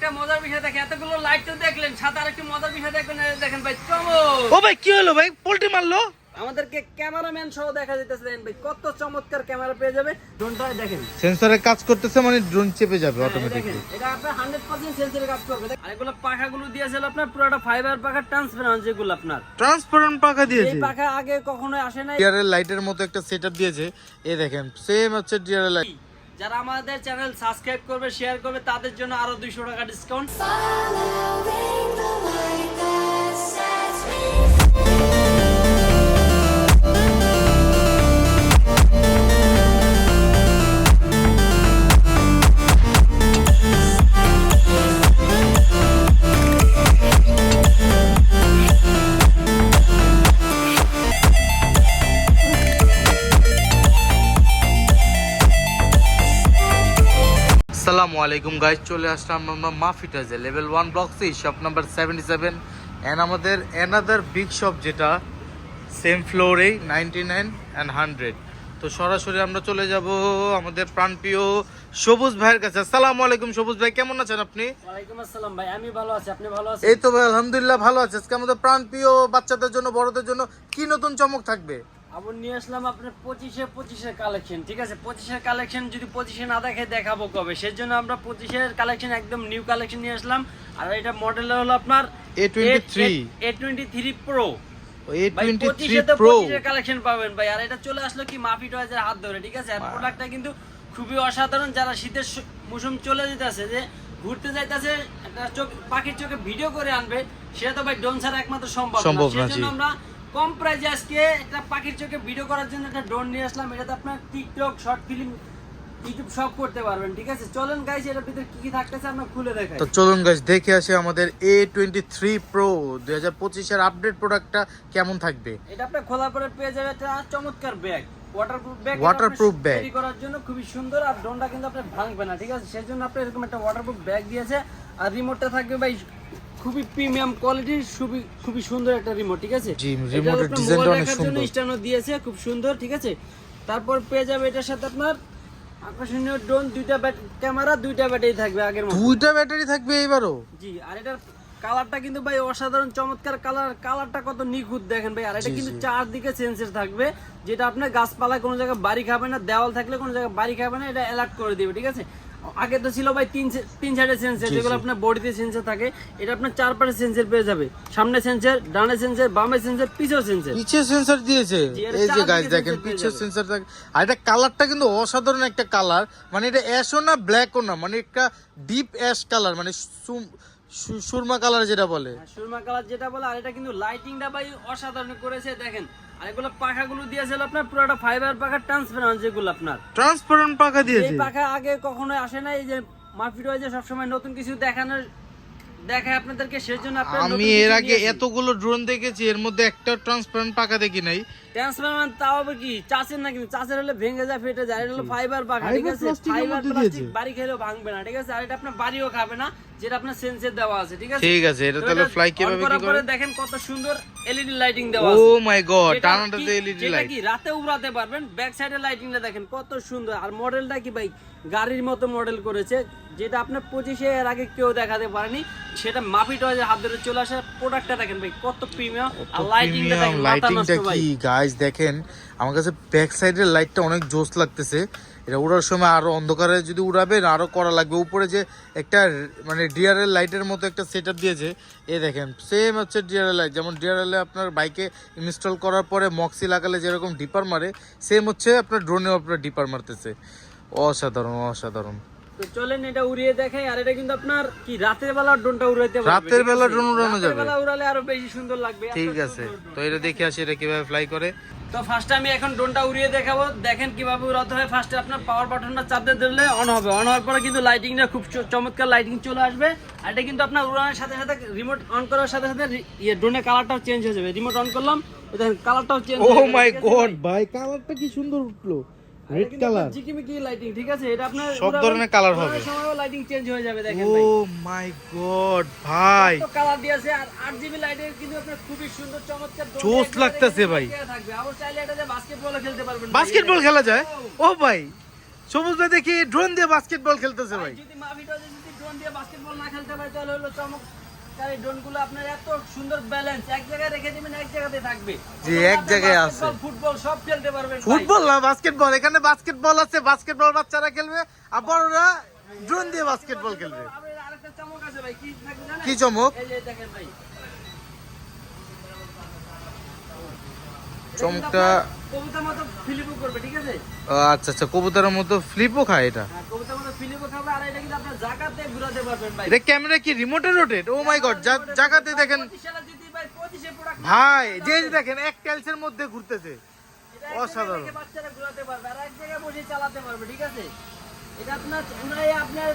আরেকটা মজার বিষয় দেখেন এতগুলো লাইট তো দেখলেন সাথে আরেকটি মজার বিষয় দেখবেন দেখেন ভাই চমক! ও ভাই কি হলো ভাই? পোল্ট্রি মারলো? আমাদেরকে ক্যামেরাম্যান সহ দেখা যাইতেছে দেখেন ভাই কত চমৎকার ক্যামেরা পেয়ে যাবে। ড্রোনটা দেখেন। সেন্সরে কাজ করতেছে মানে ড্রোন চেপে যাবে অটোমেটিকলি দেখেন, এটা আপনার 100% সেন্সরে কাজ করবে। আর এগুলো পাখাগুলো দিয়েছিল আপনার পুরোটা ফাইবার পাখা ট্রান্সপারেন্ট যেগুলো আপনার। ট্রান্সপারেন্ট পাখা এই দিয়েছে। পাখা আগে কখনো আসে নাই। ডিআরএল লাইটের মতো একটা সেটআপ দিয়েছে। এই দেখেন সেম হচ্ছে ডিআরএল লাইট যারা আমাদের চ্যানেল সাবস্ক্রাইব করবে শেয়ার করবে তাদের জন্য আরও 200 টাকা ডিসকাউন্ট আসসালামু আলাইকুম গাইজ চলে আসলাম আমরা মাফিটাজে level one block C shop number seventy seven and আমাদের অ্যানাদার বিগ শপ যেটা সেম ফ্লোরেই নাইনটি নাইন অ্যান্ড হান্ড্রেড তো সরাসরি আমরা চলে যাব আমাদের প্রাণপ্রিয় সবুজ ভাইয়ের কাছে। আসসালামু আলাইকুম সবুজ ভাই কেমন আছেন আপনি? ওয়ালাইকুম আসসালাম ভাই আমি ভালো আছি। আপনি ভালো আছেন? এই তো ভাই আলহামদুলিল্লাহ ভালো আছে। আজকে আমাদের প্রাণপ্রিয় বাচ্চাদের জন্য বড়দের জন্য কি নতুন চমক থাকবে? আবার নিয়ে আসলাম আপনার পঁচিশে পঁচিশের কালেকশন ঠিক আছে? পঁচিশের কালেকশন যদি পঁচিশে না দেখে দেখাবো কবে? সেই জন্য আমরা পঁচিশের কালেকশন একদম নিউ কালেকশন নিয়ে আসলাম। আর এটা মডেল হলো আপনার A twenty three A twenty three pro collection পাবেন ভাই। আর এটা চলে আসলো কি মাফি টয়েজের হাত ধরে ঠিক আছে? আর প্রোডাক্টটা কিন্তু খুবই অসাধারণ। যারা শীতের মৌসুম চলে যেতেছে যে ঘুরতে যাইতেছে একটা চোখ পাখির চোখে ভিডিও করে আনবে সেটা তো ভাই ড্রোন ছাড়া একমাত্র সম্ভব না, না সেজন্য আমরা কম প্রাইজে আজকে একটা পাখির চোখে ভিডিও করার জন্য একটা ড্রোন নিয়ে আসলাম। এটাতে আপনার টিকটক শর্ট ফিল্ম ইউটিউব সব করতে পারবেন ঠিক আছে? চলেন গাইস এটার ভিতরে কি কি থাকতেছে আমরা খুলে দেখাই। তো চলুন গাছ দেখে আসি আমাদের এ টোয়েন্টি থ্রি প্রো দুই হাজার পঁচিশের আপডেট প্রোডাক্টটা কেমন থাকবে? এটা আপনি খোলার পরে পেয়ে যাবে একটা চমৎকার bag waterproof bag Waterproof bag তৈরি করার জন্য খুবই সুন্দর আর ড্রোনটা কিন্তু আপনি ভাঙবে না ঠিক আছে? সেজন্য আপনি এরকম একটা ওয়াটারপ্রুফ ব্যাগ দিয়েছে। আর রিমোটটা থাকবে ভাই খুবই প্রিমিয়াম কোয়ালিটির খুবই খুবই সুন্দর একটা রিমোট ঠিক আছে? জি, এটা remote এর আপনার design টা mobile অনেক সুন্দর। স্ট্যান্ডও দিয়েছে খুব সুন্দর ঠিক আছে? তারপর পেয়ে যাবে এটার সাথে আপনার আকর্ষণীয় ড্রোন দুইটা ক্যামেরা দুইটা ব্যাটারি থাকবে আগের মতো। দুইটা ব্যাটারি থাকবে এবারও জি আর এটার কালারটা কিন্তু ভাই অসাধারণ চমৎকার কালার কালারটা কত নিখুঁত দেখেন ভাই। আর এটা কিন্তু চারদিকে সেন্সর থাকবে যেটা আপনার গাছপালায় কোনো জায়গায় বাড়ি খাবে না দেওয়াল থাকলে কোনো জায়গায় বাড়ি খাবে না এটা অ্যালার্ট করে দিবে ঠিক আছে? আগে তো ছিল ভাই তিন তিন সাইডে সেন্সর যেগুলো আপনার বডিতে সেন্সার থাকে এটা আপনার চার পাশে সেন্সর পেয়ে যাবে। সামনে সেন্সর ডানে সেন্সর বামে সেন্সর পিছেও সেন্সর পিছের সেন্সর দিয়েছে। এই যে গাইস দেখেন পিছে পিছের। সেন্সর থাকে। আর এটা কালারটা কিন্তু অসাধারণ একটা কালার মানে এটা অ্যাশও না ব্ল্যাকও না। মানে একটা ডিপ অ্যাশ কালার মানে সুরমা কালার যেটা বলে। সুরমা কালার যেটা বলে আর এটা কিন্তু লাইটিংটা ভাই অসাধারণ করেছে দেখেন। আর এগুলো পাখাগুলো দিয়েছিল আপনার পুরোটা ফাইবার পাখা ট্রান্সপারেন্ট যেগুলো আপনার। ট্রান্সপারেন্ট পাকা এই পাখা আগে কখনো আসে নাই যে মার্কেট ওয়াইজে সবসময় নতুন কিছু দেখানোর দেখায় আপনাদেরকে সেজন্য আপনার আমি এর আগে এতগুলো ড্রোন দেখেছি এর মধ্যে একটা ট্রান্সপারেন্ট পাকা দেখি নাই। ট্রান্সফরমার তাও আবার কি চাষের না কিন্তু চাষের হলে ভেঙে যায় ফেটে যায় এটা হলো ফাইবার পাখা ঠিক আছে? ফাইবার প্লাস্টিক বাড়ি খেলেও ভাঙবে না ঠিক আছে? আর এটা আপনার বাড়িও খাবে না। যেটা আপনার সেন্সর দেওয়া আছে ঠিক আছে? ঠিক আছে এটা তাহলে ফ্লাই কীভাবে কি করে? দেখেন কত সুন্দর এলইডি লাইটিং দেওয়া ও আছে। মাই গড টানাটাতে এলইডি লাইট কি রাতে উড়াতে পারবেন? ব্যাক সাইডের লাইটিংটা দেখেন কত সুন্দর। আর মডেলটা কি ভাই? গাড়ির মতো মডেল করেছে যেটা আপনার পঁচিশে এর আগে কেউ দেখাতে পারেনি। সেটা মাপি টয়ের হাত ধরে চলে আসে প্রোডাক্টটা দেখেন ভাই কত প্রিমিয়াম আর লাইটিংটা দেখেন লাইটিংটা কি? গাইস দেখেন আমার কাছে ব্যাক সাইডের লাইটটা অনেক জোস লাগতেছে। এটা উড়ার সময় আরও অন্ধকারে যদি উড়াবেন আরও করা লাগবে। উপরে যে একটা মানে ডিআরএল লাইটের মতো একটা সেটআপ দিয়েছে এ দেখেন সেম হচ্ছে ডিআরএল লাইট যেমন ডিআরএল আপনার বাইকে ইনস্টল করার পরে মক্সি লাগালে যেরকম ডিপার মারে সেম হচ্ছে আপনার ড্রোনেও আপনার ডিপার মারতেছে। অসাধারণ অসাধারণ। তো চলেন এটা উড়িয়ে দেখাই আর এটা কিন্তু আপনার কি রাতের বেলা ড্রোনটা উড়াইতে পারবে? রাতের বেলা drone উড়ানো রাতের যাবে। বেলা উড়ালে আরও বেশি সুন্দর লাগবে ঠিক আছে তো এটা দেখে আসি এটা কীভাবে ফ্লাই করে। তো ফার্স্টে আমি এখন ড্রোনটা উড়িয়ে দেখাবো। দেখেন কীভাবে উড়াতে হয়। ফার্স্টে আপনার পাওয়ার বাটনটা চাপতে দিলে অন হবে। অন হওয়ার পরে কিন্তু লাইটিংটা খুব চমৎকার লাইটিং চলে আসবে। আর এটা কিন্তু আপনার উড়ানোর সাথে সাথে রিমোট অন করার সাথে সাথে ইয়ে ড্রোনের কালারটাও চেঞ্জ হয়ে যাবে। রিমোট অন করলাম। দেখেন কালারটাও চেঞ্জ ও মাই গড ভাই। কালারটা কি সুন্দর উঠল। রেড কালার জিকিমিকি লাইটিং ঠিক আছে? এটা আপনার সব ধরনের colour হবে। লাইটিং চেঞ্জ হয়ে যাবে দেখেন ও মাই গড ভাই। তো কালার দিয়েছে আর 8 জিবি লাইটের কিন্তু আপনার খুবই সুন্দর চমৎকার জোস লাগতেছে ভাই। থাকবে। আবার চাইলে এটা বাস্কেটবলও খেলতে পারবেন। বাস্কেটবল খেলা যায়? ও ভাই সবুজ ভাই দেখি ড্রোন দিয়ে বাস্কেটবল খেলতেছে ভাই যদি মাভিটা যদি ড্রোন দিয়ে বাস্কেটবল না খেলতে পারে তাহলে হলো এই ড্রোনগুলো আপনার এত সুন্দর ব্যালেন্স এক জায়গায় রেখে দিবেন এক জায়গাতে থাকবে। জি, এক জায়গায় আছে। ফুটবল সব খেলতে পারবেন ফুটবল না বাস্কেটবল। এখানে বাস্কেটবল আছে বাস্কেটবল বাচ্চারা খেলবে আবার ওরা ড্রোন দিয়ে বাস্কেটবল খেলবে। আরেকটা চমক আছে ভাই কি চমক? এই দেখেন ভাই চমকটা কবুতর মতো ফিলিপও করবে ঠিক আছে? আচ্ছা আচ্ছা কবুতরের মতো ফ্লিপও খায় এটা? হ্যাঁ কবুতর মতো ফিলিপও খাবে আর এটা কিন্তু আপনার জাকাতে ঘুরাতে পারবেন ভাই। এটা ক্যামেরা কি রিমোটে রোটেট ও মাই গড জায়গাতে দেখেন। ভাই যে দেখেন এক টাইলসের মধ্যে ঘুরতেছে। অসাধারণ। বাচ্চারা ঘোরাতে পারবে আর এক জায়গায় বসে চালাতে পারবে ঠিক আছে? এটা আপনার আপনার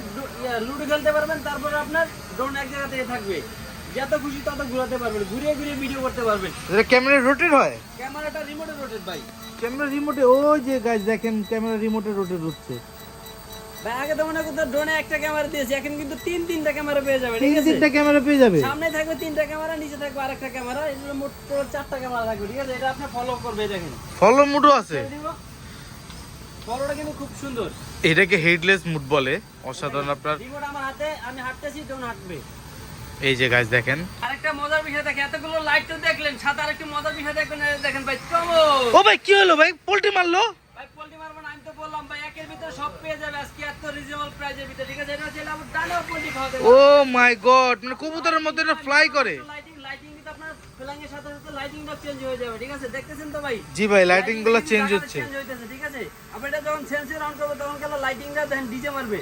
লুডো খেলতে পারবেন তারপরে আপনার ড্রোন এক জায়গা থেকে থাকবে। যত খুশি তত ঘোরাতে পারবেন ঘুরিয়ে ঘুরিয়ে ভিডিও করতে পারবেন। এটা ক্যামেরা রোটেট হয়? ক্যামেরাটা রিমোটে রোটেট ভাই। ক্যামেরা রিমোটে ওই যে গাছ দেখেন ক্যামেরা রিমোটে রোটেট হচ্ছে। ভাই আগে তো মনে করতো ড্রোনে একটা ক্যামেরা দিয়েছে এখন কিন্তু তিন তিনটা ক্যামেরা পেয়ে যাবে তিন তিনটা ক্যামেরা পেয়ে যাবে। সামনে থাকবে তিনটা ক্যামেরা নিচে থাকবে আরেকটা ক্যামেরা এগুলো মোট চারটা ক্যামেরা থাকবে ঠিক আছে? এটা আপনি ফলো করবে দেখেন। ফলো মুডও আছে। ফলোটা কিন্তু খুব সুন্দর। এটাকে হেডলেস মুড বলে। অসাধারণ আপনার রিমোট আমার হাতে আমি হাঁটতেছি ড্রোন হাঁটবে। এই যে গাছ দেখেন। আরেকটা মজার বিষয় দেখেন এতগুলো লাইট তো দেখলেন সাথে আরেকটি মজার বিষয় দেখেন ভাই ও ভাই কি হলো ভাই? পোল্ট্রি মারলো? ভাই পোল্ট্রি মারবো না, আমি তো বললাম ভাই একের ভিতরে সব পেয়ে যাবে আজকে এত রিজনেবল প্রাইজের ভিতরে ঠিক আছে? এটা হচ্ছে আমার ডানেও পোল্ট্রি খাওয়াতে ও মাই গড মানে কবুতরের মধ্যে এটা ফ্লাই করে। লাইটিং লাইটিং কিন্তু আপনার ফ্ল্যাং এর সাথে সাথে লাইটিংটা চেঞ্জ হয়ে যাবে ঠিক আছে? দেখতেছেন তো ভাই? জি ভাই লাইটিংগুলো চেঞ্জ হচ্ছে। change হইতেছে, ঠিক আছে? আপনি এটা যখন সেন্সর অন করবে তখন গেল লাইটিংটা দেখেন ডিজে মারবে।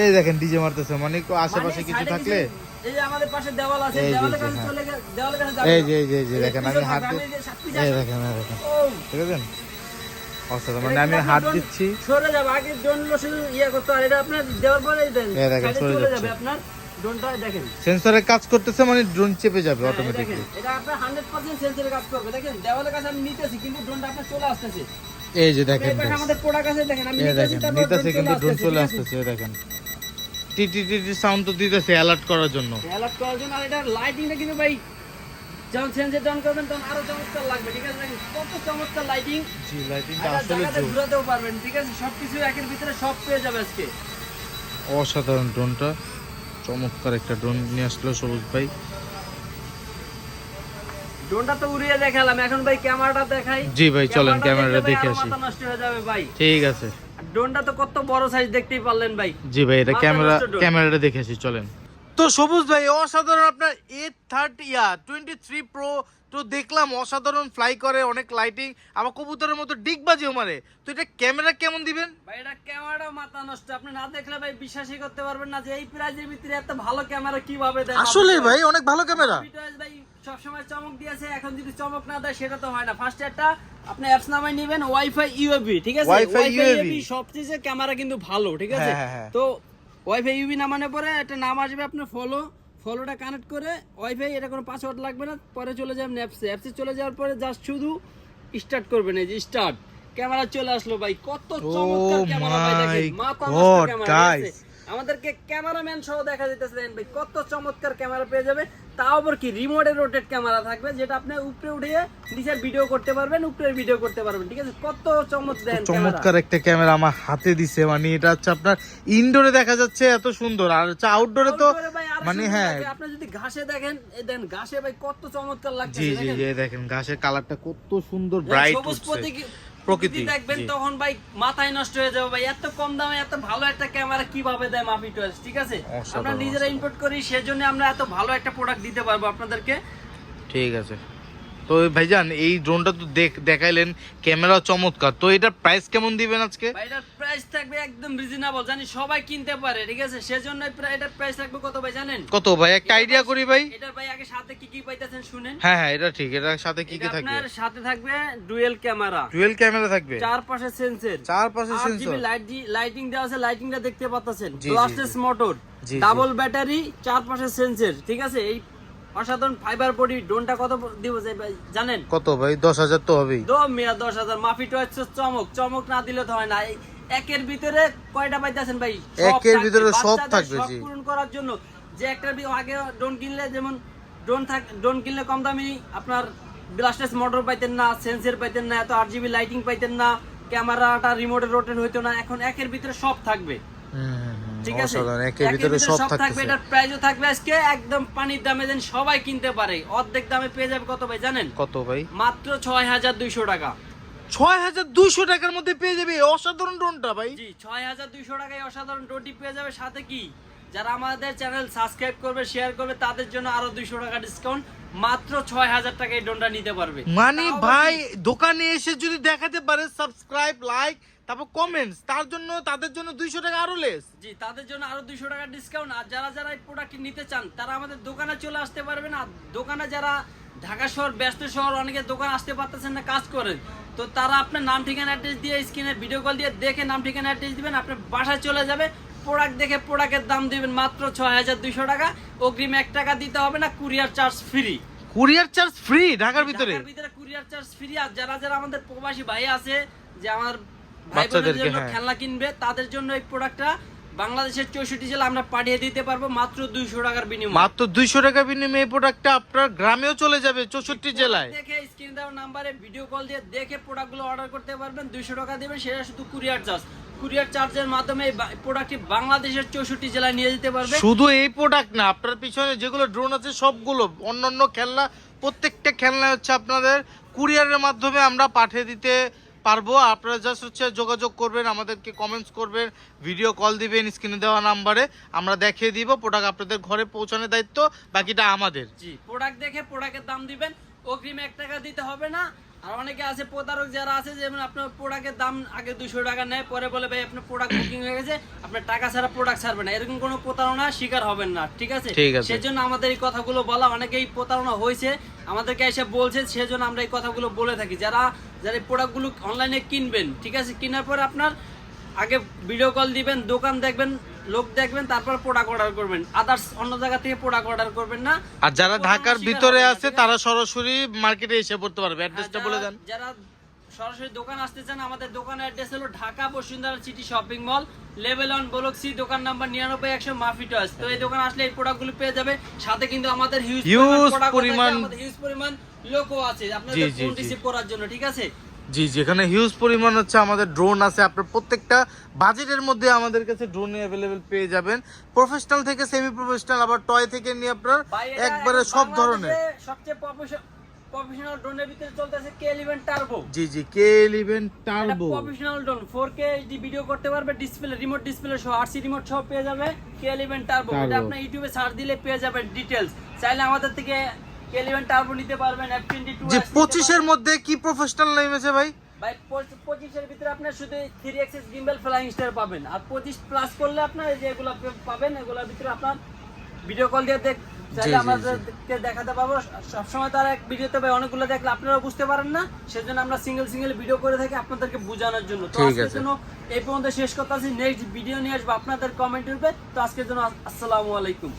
এই দেখেন ডিজে মারতেছে। মানে আশেপাশে মানে কিছু থাকলে? এই যে আমাদের পাশে দেওয়াল আছে এই যে, দেওয়ালের যে, কাছে এই যে দেখেন আমি হাত এই দেখেন দেখেন। ঠিক আছে? অসাধারণ মানে আমি হাত দিচ্ছি। সরে যাবে আগে ড্রোন শুধু ইয়ে করতে আর এটা আপনার দেওয়ার পরে এই দেখেন এই দেখেন, side এ সরে যাবে আপনার ড্রোনটা দেখেন। সেন্সরে কাজ করতেছে মানে ড্রোন চেপে যাবে হ্যাঁ, অটোমেটিকলি দেখেন, এটা আপনার 100% সেন্সরে কাজ করবে। দেখেন দেওয়ালের কাছে আমি নিতেছি কিন্তু ড্রোনটা আপনার চলে আসতেছে। এই যে দেখেন নিতেছি কিন্তু ড্রোন চলে আসতেছে দেখেন। টি টি টি টি সাউন্ড তো দিতেছে অ্যালার্ট করার জন্য। অ্যালার্ট করার জন্য আর এটা লাইটিংটা কিন্তু ভাই যখন ডাউন করবেন তখন আরও চমৎকার লাগবে ঠিক আছে? দেখেন কত চমৎকার লাইটিং জি লাইটিংটা আসলে ঘুরাতেও পারবেন ঠিক আছে? সবকিছু একের ভিতরে সব পেয়ে যাবে আজকে। অসাধারণ ড্রোনটা চমৎকার একটা ড্রোন নিয়ে আসলো সবুজ ভাই। ড্রোনটা তো উড়িয়ে দেখালাম। এখন ভাই ক্যামেরাটা দেখাই। জি ভাই চলেন ক্যামেরাটা দেখে আসি। নষ্ট হয়ে যাবে ভাই। ঠিক আছে। ড্রোনটা তো কত বড় সাইজ দেখতেই পারলেন ভাই। জি ভাই এটা ক্যামেরা ক্যামেরাটা দেখে আসি চলেন। তো সবুজ ভাই অসাধারণ আপনার A thirty yeah twenty three pro তো দেখলাম অসাধারণ ফ্লাই করে অনেক লাইটিং আবার কবুতরের মতো ডিগ বাজিও মারে তো এটা ক্যামেরা কেমন দিবেন? ভাই এটা ক্যামেরাটা মাথা নষ্ট। আপনি না দেখলে ভাই বিশ্বাসই করতে পারবেন না যে এই প্রাইজের ভিতরে এত ভালো ক্যামেরা কীভাবে দেয় আসলে ভাই অনেক ভালো ক্যামেরা ভাই সবসময় চমক দিয়েছে। এখন যদি চমক না দেয় সেটা তো হয় না। ফার্স্ট একটা আপনি অ্যাপস নামাই নেবেন ওয়াইফাই ইউএবি ঠিক আছে? Wi-Fi UAV সবচেয়ে ক্যামেরা কিন্তু ভালো ঠিক আছে? হ্যাঁ, হ্যাঁ, হ্যাঁ। তো ওয়াইফাই ইউবি নামানোর পরে একটা নাম আসবে আপনার ফলো ফলোটা কানেক্ট করে ওয়াইফাই এটা কোনো পাসওয়ার্ড লাগবে না পরে চলে যাবেন অ্যাপসে অ্যাপসে চলে যাওয়ার পরে জাস্ট শুধু স্টার্ট করবেন এই যে স্টার্ট ক্যামেরা চলে আসলো ভাই কত চমৎকার Oh ক্যামেরা ভাই দেখেন মাথা নষ্ট ক্যামেরা? আমাদেরকে ক্যামেরাম্যান সহ দেখা যেতেছে দেখেন ভাই কত চমৎকার ক্যামেরা পেয়ে যাবে। তাও আবার কি রিমোটে রোটেট ক্যামেরা থাকবে যেটা আপনি উপরে উঠিয়ে নিচের ভিডিও করতে পারবেন উপরের ভিডিও করতে পারবেন ঠিক আছে? কত চমৎকার দেন চমৎকার একটা ক্যামেরা আমার হাতে দিছে মানে এটা হচ্ছে আপনার ইনডোরে দেখা যাচ্ছে এত সুন্দর আর হচ্ছে আউটডোরে তো মানে হ্যাঁ। আপনি যদি ঘাসে দেখেন এই দেন ঘাসে ভাই কত চমৎকার লাগছে জি জি দেখেন? ঘাসের কালারটা কত সুন্দর ব্রাইট সবুজ প্রকৃতি, দেখবেন তখন ভাই মাথায় নষ্ট হয়ে যাবে ভাই। এত কম দামে এত ভালো একটা ক্যামেরা কীভাবে দেয় মাফি টয়েস ঠিক আছে? আমরা নিজেরা ইম্পোর্ট করি সেজন্য আমরা এত ভালো একটা প্রোডাক্ট দিতে পারব আপনাদেরকে। ঠিক আছে। তো ভাইজান এই ড্রোনটা তো দেখাইলেন ক্যামেরা চমৎকার। তো এটার প্রাইস কেমন দিবেন আজকে? এটার প্রাইস থাকবে একদম রিজনেবল জানি সবাই কিনতে পারে ঠিক আছে? সেজন্য এটার প্রাইস থাকবে কত ভাই জানেন? কত ভাই? একটা আইডিয়া করি ভাই। এটার ভাই আগে সাথে কি কি পাইতেছেন শুনেন। হ্যাঁ হ্যাঁ এটা ঠিক এটার সাথে কি কি থাকবে? আপনার সাথে থাকবে ডুয়েল ক্যামেরা ডুয়েল ক্যামেরা থাকবে? চার পাশে সেন্সর চার পাশে সেন্সর লাইট লাইটিং দেওয়া আছে লাইটিংটা দেখতে পাচ্ছেন। ব্লাস্টেস মোটর। ডাবল ব্যাটারি চার পাশে সেন্সর ঠিক আছে? এই অসাধারণ ফাইবার বডি কত দিব ভাই জানেন? কত ভাই? দশ হাজার তো হবেই। মিয়া দশ হাজার। মাফি চমক। চমক না দিলে তো হয় না। একের ভিতরে কয়টা পাইতেছেন ভাই? একের ভিতরে সব থাকবে, জি। পূরণ করার জন্য যে একটা আগে ড্রোন কিনলে যেমন ড্রোন থাক ড্রোন কিনলে কম দামি আপনার ব্লাস্টেস মোটর পাইতেন না সেন্সর পাইতেন না এত আট জিবি লাইটিং পাইতেন না ক্যামেরাটা রিমোটে রোটেট হইতো না। এখন একের ভিতরে সব থাকবে। হুম। ঠিক আছে? অসাধারণ, একের ভিতরে সব থাকবে। এটার প্রাইসও থাকবে আজকে একদম পানির দামে যেন সবাই কিনতে পারে। অর্ধেক দামে পেয়ে যাবে কত ভাই জানেন? কত ভাই? মাত্র ছয় হাজার দুইশো টাকা। ছয় হাজার দুইশো টাকার মধ্যে পেয়ে যাবে অসাধারণ ড্রোনটা ভাই। জি ছয় হাজার দুইশো টাকায় অসাধারণ ড্রোনটি পেয়ে যাবে সাথে কি? যারা আমাদের চ্যানেল সাবস্ক্রাইব করবে শেয়ার করবে তাদের জন্য আরও দুইশো টাকা ডিসকাউন্ট মাত্র ছয় হাজার টাকায় ডোনটা নিতে পারবে। মানে ভাই দোকানে এসে যদি দেখাতে পারে সাবস্ক্রাইব লাইক তারপর কমেন্টস তার জন্য তাদের জন্য দুইশো টাকা আরও লেস জি তাদের জন্য আরও দুইশো টাকা ডিসকাউন্ট আর যারা যারা এই প্রোডাক্টটি নিতে চান তারা আমাদের দোকানে চলে আসতে পারবেন আর দোকানে যারা ঢাকা শহর ব্যস্ত শহর অনেকে দোকান আসতে পারতেছেন না কাজ করেন তো তারা আপনার নাম ঠিকানা অ্যাড্রেস দিয়ে স্ক্রিনে ভিডিও কল দিয়ে দেখে নাম ঠিকানা অ্যাড্রেস দিবেন আপনার বাসায় চলে যাবে। প্রোডাক্ট দেখে প্রোডাক্টের দাম দিবেন মাত্র ছয় হাজার দুইশো টাকা। অগ্রিম এক টাকা দিতে হবে না courier charge free. Courier charge free ঢাকার ভিতরে? ভিতরে কুরিয়ার চার্জ ফ্রি আর যারা যারা আমাদের প্রবাসী ভাই আছে যে আমার ভাই জন্য হ্যাঁ। খেলনা কিনবে তাদের জন্য এই প্রোডাক্টটা বাংলাদেশের চৌষট্টি জেলা আমরা পাঠিয়ে দিতে পারব মাত্র দুইশো টাকার বিনিময়ে। মাত্র দুইশো টাকা বিনিময়ে এই প্রোডাক্টটা আপনার গ্রামেও চলে যাবে চৌষট্টি জেলায়। দেখে স্ক্রিন দেওয়া নাম্বারে ভিডিও কল দিয়ে দেখে প্রোডাক্টগুলো অর্ডার করতে পারবেন দুইশো টাকা দেবেন সেটা শুধু কুরিয়ার চার্জ। কুরিয়ার চার্জের মাধ্যমে এই প্রোডাক্টটি বাংলাদেশের চৌষট্টি জেলায় নিয়ে যেতে পারবে। শুধু এই প্রোডাক্ট না আপনার পিছনে যেগুলো ড্রোন আছে সবগুলো অন্যান্য খেলনা প্রত্যেকটা খেলনা হচ্ছে আপনাদের কুরিয়ারের মাধ্যমে আমরা পাঠিয়ে দিতে পারব। আপনারা জাস্ট হচ্ছে যোগাযোগ করবেন আমাদেরকে কমেন্টস করবেন ভিডিও কল দিবেন স্ক্রিনে দেওয়া নাম্বারে আমরা দেখিয়ে দিব প্রোডাক্ট আপনাদের ঘরে পৌঁছানোর দায়িত্ব বাকিটা আমাদের। জি প্রোডাক্ট দেখে প্রোডাক্টের দাম দিবেন। অগ্রিম এক টাকা দিতে হবে না। আর অনেকে আছে প্রতারক যারা আছে যেমন আপনার প্রোডাক্টের দাম আগে দুশো টাকা নেয় পরে বলে ভাই আপনার প্রোডাক্ট বুকিং হয়ে গেছে আপনার টাকা ছাড়া প্রোডাক্ট ছাড়বে না। এরকম কোনো প্রতারণা শিকার হবেন না ঠিক আছে? সেজন্য আমাদের এই কথাগুলো বলা অনেকেই প্রতারণা হয়েছে। আমাদেরকে এসে বলছে সেজন্য আমরা এই কথাগুলো বলে থাকি। যারা যারা এই প্রোডাক্টগুলো অনলাইনে কিনবেন ঠিক আছে? কেনার পর আপনার আগে ভিডিও কল দিবেন দোকান দেখবেন লোক দেখবেন তারপর প্রোডাক্ট অর্ডার করবেন। আদার্স অন্য জায়গা থেকে প্রোডাক্ট অর্ডার করবেন না। আর যারা ঢাকার ভিতরে আছে তারা সরাসরি মার্কেটে এসে পড়তে পারবে। অ্যাড্রেসটা বলে দেন। যারা সরাসরি দোকান আসতে চান আমাদের দোকানের অ্যাড্রেস হলো Dhaka Bashundhara city shopping mall level one block C দোকান নাম্বার নিরানব্বই একশো মাফি টস তো এই দোকান আসলে এই প্রোডাক্টগুলো পেয়ে যাবে। সাথে কিন্তু আমাদের হিউজ পরিমাণ- হিউজ পরিমাণ লোকও আছে। আপনাদের ফোন রিসিভ করার জন্য ঠিক আছে? জি যেখানে হিউজ পরিমাণ হচ্ছে আমাদের ড্রোন আছে। আপনার প্রত্যেকটা বাজেটের মধ্যে আমাদের কাছে ড্রোন অ্যাভেলেবেল পেয়ে যাবেন। প্রফেশনাল থেকে সেমি প্রফেশনাল আবার টয় থেকে নিয়ে আপনার একবারে সব ধরনের। সবচেয়ে প্রফেশনাল ড্রোনের ভিতরে চলতেছে K eleven turbo G G K eleven turbo professional drone 4K HD video করতে পারবে ডিসপ্লে রিমোট ডিসপ্লে সহ আরসি রিমোট সহ পেয়ে যাবে কে11 টার্বো Turbo। এটা আপনি ইউটিউবে সার্চ দিলে পেয়ে যাবেন ডিটেইলস চাইলে আমাদের থেকে কে11 টার্বো নিতে পারবেন F22 যে X নিতে পঁচিশের মধ্যে কি প্রফেশনাল নেমেছে ভাই? ভাই পঁচিশের ভিতরে আপনার শুধু three axis gimbal flying star পাবেন। আর পঁচিশ প্লাস করলে আপনার এই যে এগুলো পে- পাবেন এগুলোর ভিতরে আপনার ভিডিও কল দিয়ে দেখ চাইলে। আমাদেরকে দেখাতে পারব সবসময় তারা এক ভিডিওতে ভাই অনেকগুলো দেখলে আপনারা বুঝতে পারেন না। সেজন্য আমরা সিঙ্গেল সিঙ্গেল ভিডিও করে থাকি আপনাদেরকে বোঝানোর জন্য। তো আজকের জন্য এই পর্যন্ত শেষ করতে আছি নেক্সট ভিডিও নিয়ে আসব আপনাদের কমেন্ট উঠবে তো আজকের জন্য আস- আসসালামু আলাইকুম।